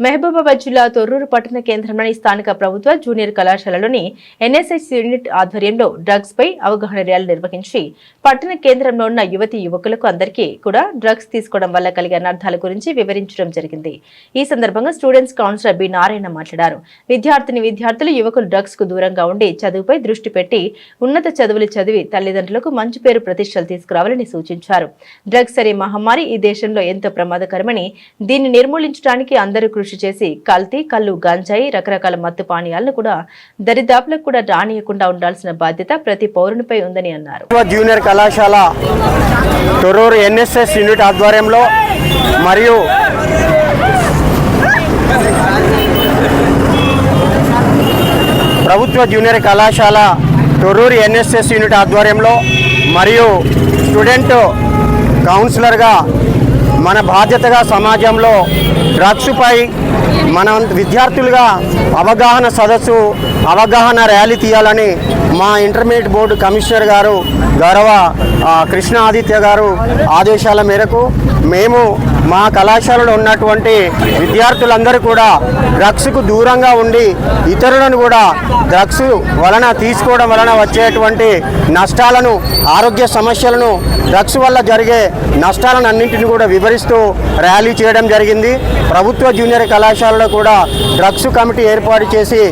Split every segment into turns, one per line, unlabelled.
మహబూబాబాద్ జిల్లా తొర్రూరు పట్టణ కేంద్రంలోని స్థానిక ప్రభుత్వ జూనియర్ కళాశాలలోని ఎన్ఎస్ఎస్ యూనిట్ ఆధ్వర్యంలో డ్రగ్స్ పై అవగాహన ర్యాలీ నిర్వహించి పట్టణ కేంద్రంలో ఉన్న యువతి యువకులకు అందరికీ కూడా డ్రగ్స్ తీసుకోవడం వల్ల కలిగే అనర్థాల గురించి వివరించడం జరిగింది. ఈ సందర్భంగా స్టూడెంట్స్ కౌన్సిలర్ బి నారాయణ మాట్లాడారు. విద్యార్థిని విద్యార్థులు యువకులు డ్రగ్స్కు దూరంగా ఉండి చదువుపై దృష్టి పెట్టి ఉన్నత చదువులు చదివి తల్లిదండ్రులకు మంచి పేరు ప్రతిష్టలు తీసుకురావాలని సూచించారు. డ్రగ్స్ అనే మహమ్మారి ఈ దేశంలో ఎంతో ప్రమాదకరమని దీన్ని నిర్మూలించడానికి అందరూ కృషి చేసి కల్తీ కళ్ళు గంజాయి రకరకాల మత్తు పానీయాలను కూడా దరిదాపులకు కూడా రానియకుండా ఉండాల్సిన బాధ్యత ప్రతి పౌరునిపై ఉందని అన్నారు.
జూనియర్ కళాశాల తొర్రూరు ఎన్ఎస్ఎస్ యూనిట్ ఆధ్వర్యంలో మరియు ప్రభుత్వ జూనియర్ కళాశాల తొర్రూరు ఎన్ఎస్ఎస్ యూనిట్ ఆధ్వర్యంలో మరియు స్టూడెంట్ కౌన్సిలర్గా మన బాధ్యతగా సమాజంలో డ్రగ్స్పై మనం విద్యార్థులుగా అవగాహన సదస్సు అవగాహన ర్యాలీ తీయాలని మా ఇంటర్మీడియట్ బోర్డు కమిషనర్ గారు గౌరవ కృష్ణ ఆదిత్య గారు ఆదేశాల మేరకు మేము మా కళాశాలలో ఉన్నటువంటి విద్యార్థులందరూ కూడా డ్రగ్స్కు దూరంగా ఉండి ఇతరులను కూడా డ్రగ్స్ వలన తీసుకోవడం వలన వచ్చేటువంటి నష్టాలను ఆరోగ్య సమస్యలను డ్రగ్స్ వల్ల జరిగే నష్టాలను అన్నింటిని కూడా వివరిస్తూ ర్యాలీ చేయడం జరిగింది. ప్రభుత్వ జూనియర్ కళాశాలలో కూడా డ్రగ్స్ కమిటీ ఏర్పాటు చేసి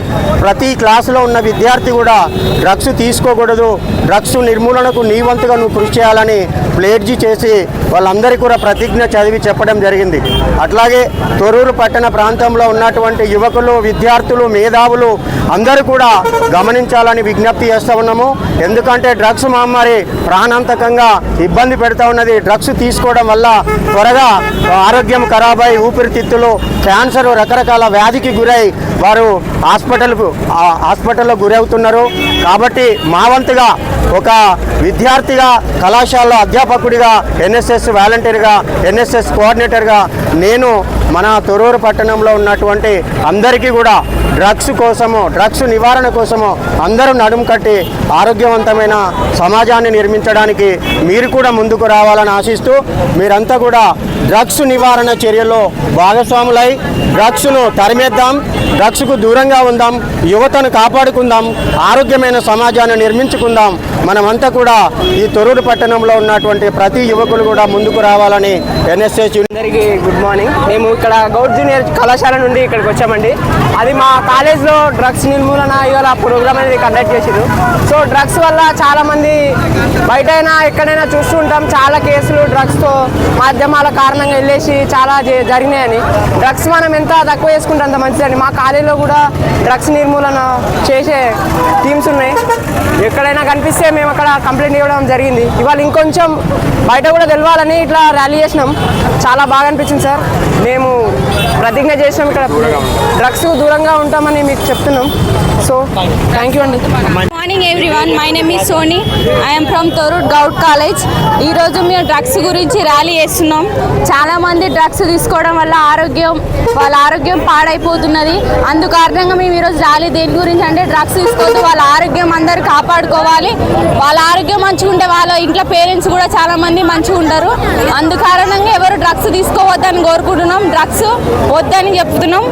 ప్రతి క్లాసులో ఉన్న విద్యార్థి కూడా డ్రగ్స్ తీసుకోకూడదు. డ్రగ్స్ నిర్మూలనకు నీ వంతుగా నువ్వు కృషి చేయాలని ప్లేడ్జీ చేసి వాళ్ళందరికీ కూడా ప్రతిజ్ఞ చదివి చెప్పడం జరిగింది. అట్లాగే తొరూరు పట్టణ ప్రాంతంలో ఉన్నటువంటి యువకులు విద్యార్థులు మేధావులు అందరూ కూడా గమనించాలని విజ్ఞప్తి చేస్తూ ఉన్నాము. ఎందుకంటే డ్రగ్స్ మహమ్మారి ప్రాణాంతకంగా ఇబ్బంది పెడతా ఉన్నది. డ్రగ్స్ తీసుకోవడం వల్ల త్వరగా ఆరోగ్యం ఖరాబై ఊపిరితిత్తులు క్యాన్సర్ రకరకాల వ్యాధికి గురై వారు హాస్పిటల్కు హాస్పిటల్లో గురవుతున్నారు. కాబట్టి మా వంతుగా ఒక విద్యార్థిగా కళాశాలలో అధ్యాపకుడిగా ఎన్ఎస్ఎస్ వాలంటీర్గా ఎన్ఎస్ఎస్ కోఆర్డినేటర్గా నేను మన తొరూరు పట్టణంలో ఉన్నటువంటి అందరికీ కూడా డ్రగ్స్ కోసము డ్రగ్స్ నివారణ కోసము అందరూ నడుము కట్టి ఆరోగ్యవంతమైన సమాజాన్ని నిర్మించడానికి మీరు కూడా ముందుకు రావాలని ఆశిస్తూ మీరంతా కూడా డ్రగ్స్ నివారణ చర్యల్లో భాగస్వాములై డ్రగ్స్ను తరిమేద్దాం డ్రగ్స్కు దూరంగా ఉందాం యువతను కాపాడుకుందాం ఆరోగ్యమైన సమాజాన్ని నిర్మించుకుందాం. మనమంతా కూడా ఈ తొరూరు పట్టణంలో ఉన్నటువంటి ప్రతి యువకులు కూడా ముందుకు రావాలని ఎన్ఎస్ఎస్
అందరికీ గుడ్ మార్నింగ్. మేము ఇక్కడ గౌడ్ జూనియర్ కళాశాల నుండి ఇక్కడికి వచ్చామండి. అది మా కాలేజ్లో డ్రగ్స్ నిర్మూలన ఇవాళ ప్రోగ్రామ్ అనేది కండక్ట్ చేసారు సో డ్రగ్స్ వల్ల చాలామంది బయటైనా బయట అయినా ఎక్కడైనా చూస్తూ ఉంటాం. చాలా కేసులు డ్రగ్స్తో మాధ్యమాల కారణంగా వెళ్ళేసి చాలా జ- జరిగినాయని. డ్రగ్స్ మనం ఎంత తక్కువ చేసుకుంటే అంత మంచిదండి మా కాలేజీలో కూడా డ్రగ్స్ నిర్మూలన చేసే టీమ్స్ ఉన్నాయి. ఎక్కడైనా కనిపిస్తే మేము అక్కడ కంప్లైంట్ ఇవ్వడం జరిగింది. ఇవాళ ఇంకొంచెం బయట కూడా తెలవాలని ఇట్లా ర్యాలీ చేసినాం. చాలా బాగా అనిపించింది సార్. మేము ప్రతిజ్ఞ చేసినాం ఇక్కడ. డ్రగ్స్ దూరంగా ఉంటామని మీకు చెప్తున్నాం. సో థ్యాంక్ యూ అండి.
Morning everyone my name is Soni I'm from Thorrur Goud college ఈరోజు మేము డ్రగ్స్ గురించి ర్యాలీ చేస్తున్నాం. చాలామంది డ్రగ్స్ తీసుకోవడం వల్ల ఆరోగ్యం వాళ్ళ ఆరోగ్యం పాడైపోతున్నది. అందుకారణంగా మేము ఈరోజు ర్యాలీ దేని గురించి అంటే డ్రగ్స్ తీసుకోవద్దు. వాళ్ళ ఆరోగ్యం అందరు కాపాడుకోవాలి. వాళ్ళ ఆరోగ్యం మంచిగా ఉంటే వాళ్ళ ఇంట్లో పేరెంట్స్ కూడా చాలామంది మంచిగా ఉంటారు అందు కారణంగా ఎవరు డ్రగ్స్ తీసుకోవద్దని కోరుకుంటున్నాం. డ్రగ్స్ వద్దని చెప్తున్నాం.